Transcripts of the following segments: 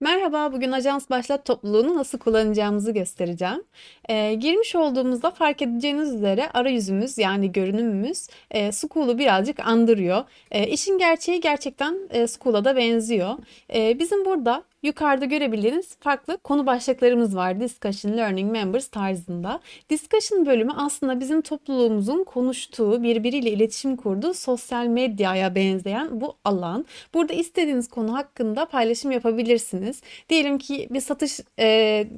Merhaba, bugün Ajans Başlat topluluğunu nasıl kullanacağımızı göstereceğim. Eee, girmiş olduğumuzda fark edeceğiniz üzere arayüzümüz yani görünümümüz eee School'u birazcık andırıyor. Eee işin gerçeği gerçekten eee School'a da benziyor. Eee, bizim burada yukarıda görebildiğiniz farklı konu başlıklarımız var. Discussion, Learning, Members tarzında. Discussion bölümü aslında bizim topluluğumuzun konuştuğu, birbiriyle iletişim kurduğu sosyal medyaya benzeyen bu alan. Burada istediğiniz konu hakkında paylaşım yapabilirsiniz. Diyelim ki bir satış eee,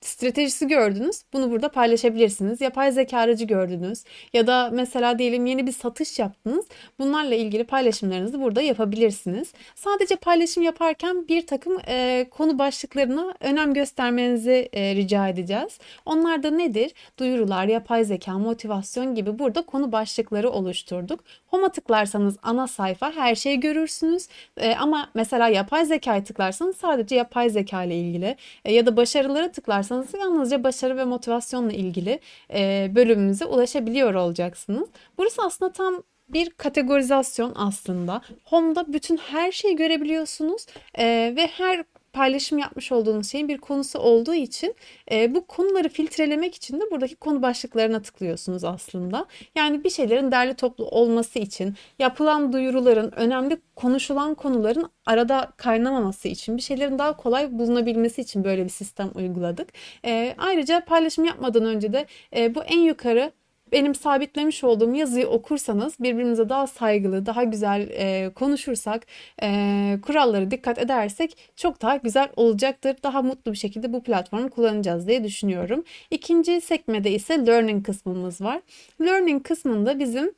stratejisi gördünüz. Bunu burada paylaşabilirsiniz. Yapay zeka aracı gördünüz. Ya da mesela diyelim yeni bir satış yaptınız. Bunlarla ilgili paylaşımlarınızı burada yapabilirsiniz. Sadece paylaşım yaparken bir takım eee, konu başlıklarına önem göstermenizi eee, rica edeceğiz. Onlar da nedir? Duyurular, yapay zeka, motivasyon gibi burada konu başlıkları oluşturduk. Home'a tıklarsanız ana sayfa her şeyi görürsünüz. Eee, ama mesela yapay zekaya tıklarsanız sadece yapay zeka ile ilgili e, ya da başarılara tıklarsanız yalnızca başarı ve motivasyonla ilgili e, bölümümüze ulaşabiliyor olacaksınız. Burası aslında tam bir kategorizasyon aslında. Home'da bütün her şeyi görebiliyorsunuz e, ve her paylaşım yapmış olduğunuz şeyin bir konusu olduğu için e, bu konuları filtrelemek için de buradaki konu başlıklarına tıklıyorsunuz aslında. Yani bir şeylerin derli toplu olması için, yapılan duyuruların, önemli konuşulan konuların arada kaynamaması için, bir şeylerin daha kolay bulunabilmesi için böyle bir sistem uyguladık. E, ayrıca paylaşım yapmadan önce de e, bu en yukarı benim sabitlemiş olduğum yazıyı okursanız birbirimize daha saygılı, daha güzel e, konuşursak, e, kurallara dikkat edersek çok daha güzel olacaktır. Daha mutlu bir şekilde bu platformu kullanacağız diye düşünüyorum. İkinci sekmede ise learning kısmımız var. Learning kısmında bizim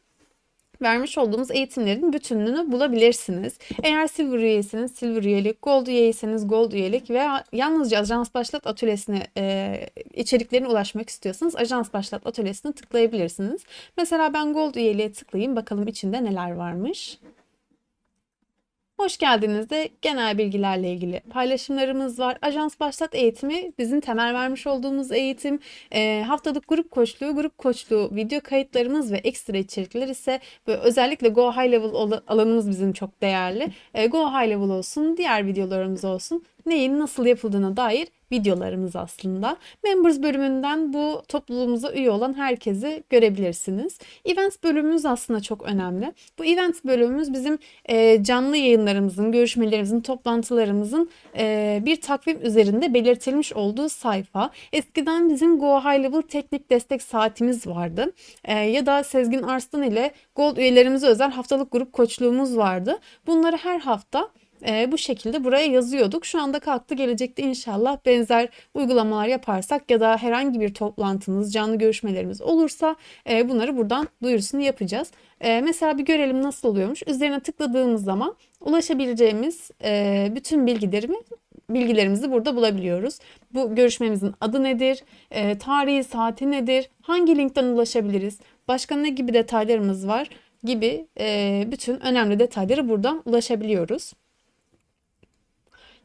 vermiş olduğumuz eğitimlerin bütünlüğünü bulabilirsiniz. Eğer Silver üyeyseniz Silver üyelik, Gold üyeyseniz Gold üyelik veya yalnızca Ajans Başlat Atölyesi'ne e, içeriklerine ulaşmak istiyorsanız Ajans Başlat Atölyesi'ne tıklayabilirsiniz. Mesela ben Gold üyeliğe tıklayayım bakalım içinde neler varmış. Hoş geldiniz de genel bilgilerle ilgili paylaşımlarımız var. Ajans Başlat eğitimi bizim temel vermiş olduğumuz eğitim. E, haftalık grup koçluğu, grup koçluğu video kayıtlarımız ve ekstra içerikler ise ve özellikle Go High Level al- alanımız bizim çok değerli. E, Go High Level olsun, diğer videolarımız olsun. Neyin nasıl yapıldığına dair videolarımız aslında. Members bölümünden bu topluluğumuza üye olan herkesi görebilirsiniz. Events bölümümüz aslında çok önemli. Bu events bölümümüz bizim e, canlı yayınlarımızın, görüşmelerimizin, toplantılarımızın e, bir takvim üzerinde belirtilmiş olduğu sayfa. Eskiden bizim Go High Level teknik destek saatimiz vardı. E, ya da Sezgin Arslan ile Gold üyelerimize özel haftalık grup koçluğumuz vardı. Bunları her hafta e, bu şekilde buraya yazıyorduk. Şu anda kalktı. Gelecekte inşallah benzer uygulamalar yaparsak ya da herhangi bir toplantımız, canlı görüşmelerimiz olursa e, bunları buradan duyurusunu yapacağız. E, mesela bir görelim nasıl oluyormuş. Üzerine tıkladığımız zaman ulaşabileceğimiz e, bütün bilgilerimi bilgilerimizi burada bulabiliyoruz. Bu görüşmemizin adı nedir? E, tarihi, saati nedir? Hangi linkten ulaşabiliriz? Başka ne gibi detaylarımız var? gibi e, bütün önemli detaylara buradan ulaşabiliyoruz.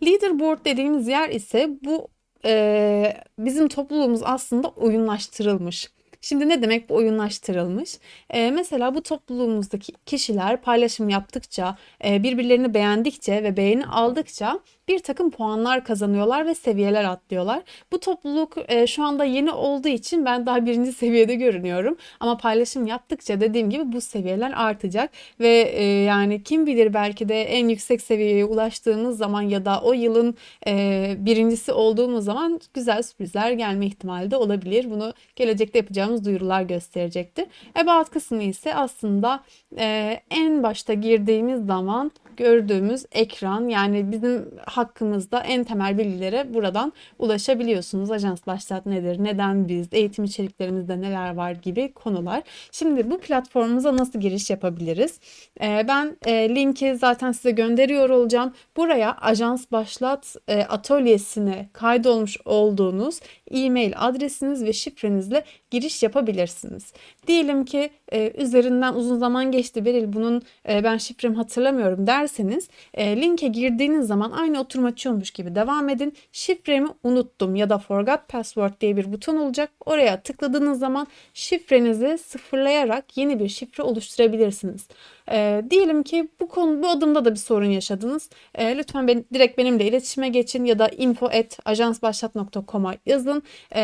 Leaderboard dediğimiz yer ise bu e, bizim topluluğumuz aslında oyunlaştırılmış. Şimdi ne demek bu oyunlaştırılmış? E, mesela bu topluluğumuzdaki kişiler paylaşım yaptıkça, e, birbirlerini beğendikçe ve beğeni aldıkça bir takım puanlar kazanıyorlar ve seviyeler atlıyorlar. Bu topluluk e, şu anda yeni olduğu için ben daha birinci seviyede görünüyorum. Ama paylaşım yaptıkça dediğim gibi bu seviyeler artacak ve e, yani kim bilir belki de en yüksek seviyeye ulaştığımız zaman ya da o yılın e, birincisi olduğumuz zaman güzel sürprizler gelme ihtimali de olabilir. Bunu gelecekte yapacağımız duyurular gösterecektir. About kısmı ise aslında e, en başta girdiğimiz zaman gördüğümüz ekran yani bizim hakkımızda en temel bilgilere buradan ulaşabiliyorsunuz. Ajans başlat nedir, neden biz, eğitim içeriklerimizde neler var gibi konular. Şimdi bu platformumuza nasıl giriş yapabiliriz? Ee, ben e, linki zaten size gönderiyor olacağım. Buraya Ajans Başlat e, atölyesine kaydolmuş olduğunuz e-mail adresiniz ve şifrenizle giriş yapabilirsiniz. Diyelim ki e, üzerinden uzun zaman geçti Beril bunun ben şifremi hatırlamıyorum derseniz e, linke girdiğiniz zaman aynı oturum açıyormuş gibi devam edin. Şifremi unuttum ya da forgot password diye bir buton olacak. Oraya tıkladığınız zaman şifrenizi sıfırlayarak yeni bir şifre oluşturabilirsiniz. E, diyelim ki bu konu bu adımda da bir sorun yaşadınız. E, lütfen ben, direkt benimle iletişime geçin ya da info@ajansbaşlat.com'a yazın. E,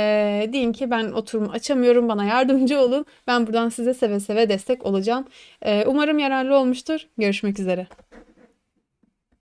deyin ki ben oturumu açamıyorum bana yardımcı olun. Ben buradan size seve seve destek olacağım. E, umarım yararlı olmuştur. Görüşmek üzere.